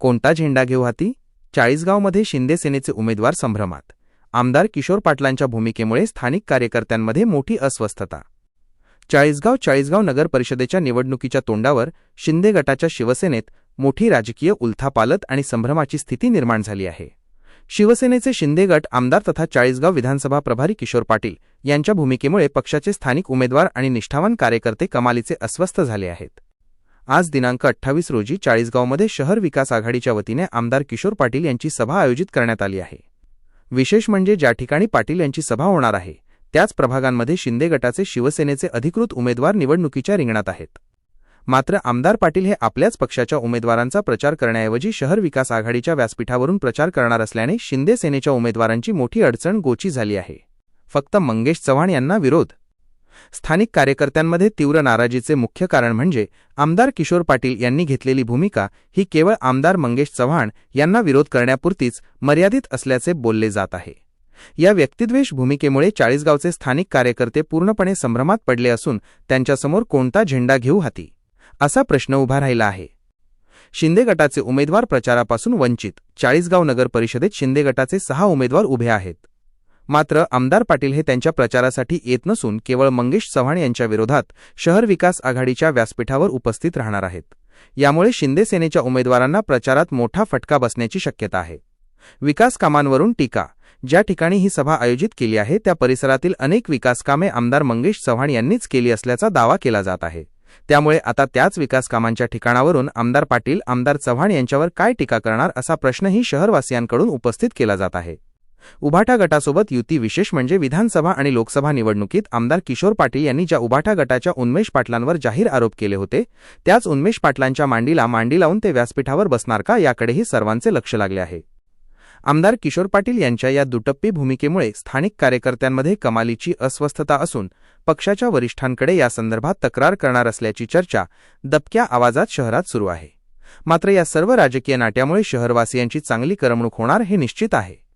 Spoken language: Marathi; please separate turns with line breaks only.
कोणता झेंडा घेऊ हाती? चाळीसगावमध्ये शिंदे सेनेचे उमेदवार संभ्रमात. आमदार किशोर पाटलांच्या भूमिकेमुळे स्थानिक कार्यकर्त्यांमध्ये मोठी अस्वस्थता. चाळीसगाव चाळीसगाव नगर परिषदेच्या निवडणुकीच्या तोंडावर शिंदे गटाच्या शिवसेनेत मोठी राजकीय उलथापालत आणि संभ्रमाची स्थिती निर्माण झाली आहे. शिवसेनेचे शिंदे गट आमदार तथा चाळीसगाव विधानसभा प्रभारी किशोर पाटील यांच्या भूमिकेमुळे पक्षाचे स्थानिक उमेदवार आणि निष्ठावान कार्यकर्ते कमालीचे अस्वस्थ झाले आहेत. आज दिनांक अठ्ठावीस रोजी चाळीसगावमध्ये शहर विकास आघाडीच्या वतीने आमदार किशोर पाटील यांची सभा आयोजित करण्यात आली आहे. विशेष म्हणजे ज्या ठिकाणी पाटील यांची सभा होणार आहे त्याच प्रभागांमध्ये शिंदे गटाचे शिवसेनेचे अधिकृत उमेदवार निवडणुकीच्या रिंगणात आहेत. मात्र आमदार पाटील हे आपल्याच पक्षाच्या उमेदवारांचा प्रचार करण्याऐवजी शहर विकास आघाडीच्या व्यासपीठावरून प्रचार करणार असल्याने शिंदे सेनेच्या उमेदवारांची मोठी अडचण गोची झाली आहे. फक्त मंगेश चव्हाण यांना विरोध स्थानिक कार्यकर्त्यांमध्ये तीव्र नाराजीचे मुख्य कारण म्हणजे आमदार किशोर पाटील यांनी घेतलेली भूमिका ही केवळ आमदार मंगेश चव्हाण यांना विरोध करण्यापुरतीच मर्यादित असल्याचे बोलले जात आहे. या व्यक्तिद्वेष भूमिकेमुळे चाळीसगावचे स्थानिक कार्यकर्ते पूर्णपणे संभ्रमात पडले असून त्यांच्यासमोर कोणता झेंडा घेऊ हाती? असा प्रश्न उभा राहिला आहे. शिंदे गटाचे उमेदवार प्रचारापासून वंचित. चाळीसगाव नगर परिषदेत शिंदे गटाचे सहा उमेदवार उभे आहेत. मात्र आमदार पाटील हे त्यांच्या प्रचारासाठी येत नसून केवळ मंगेश चव्हाण यांच्या विरोधात शहर विकास आघाडीच्या व्यासपीठावर उपस्थित राहणार आहेत. यामुळे शिंदे सेनेच्या उमेदवारांना प्रचारात मोठा फटका बसण्याची शक्यता आहे. विकास कामांवरून टीका. ज्या ठिकाणी ही सभा आयोजित केली आहे त्या परिसरातील अनेक विकासकामे आमदार मंगेश चव्हाण यांनीच केली असल्याचा दावा केला जात आहे. त्यामुळे आता त्याच विकासकामांच्या ठिकाणावरून आमदार पाटील आमदार चव्हाण यांच्यावर काय टीका करणार असा प्रश्नही शहरवासियांकडून उपस्थित केला जात आहे. उभाटा गटासोबत युती विशेष म्हणजे विधानसभा आणि लोकसभा निवडणुकीत आमदार किशोर पाटील यांनी ज्या उभाटा गटाच्या उन्मेष पाटलांवर जाहीर आरोप केले होते त्याच उन्मेष पाटलांच्या मांडीला मांडी लावून ते व्यासपीठावर बसणार का याकडेही सर्वांचे लक्ष लागले आहे. आमदार किशोर पाटील यांच्या या दुटप्पी भूमिकेमुळे स्थानिक कार्यकर्त्यांमध्ये कमालीची अस्वस्थता असून पक्षाच्या वरिष्ठांकडे यासंदर्भात तक्रार करणार असल्याची चर्चा दबक्या आवाजात शहरात सुरू आहे. मात्र या सर्व राजकीय नाट्यामुळे शहरवासियांची चांगली करमणूक होणार हे निश्चित आहे.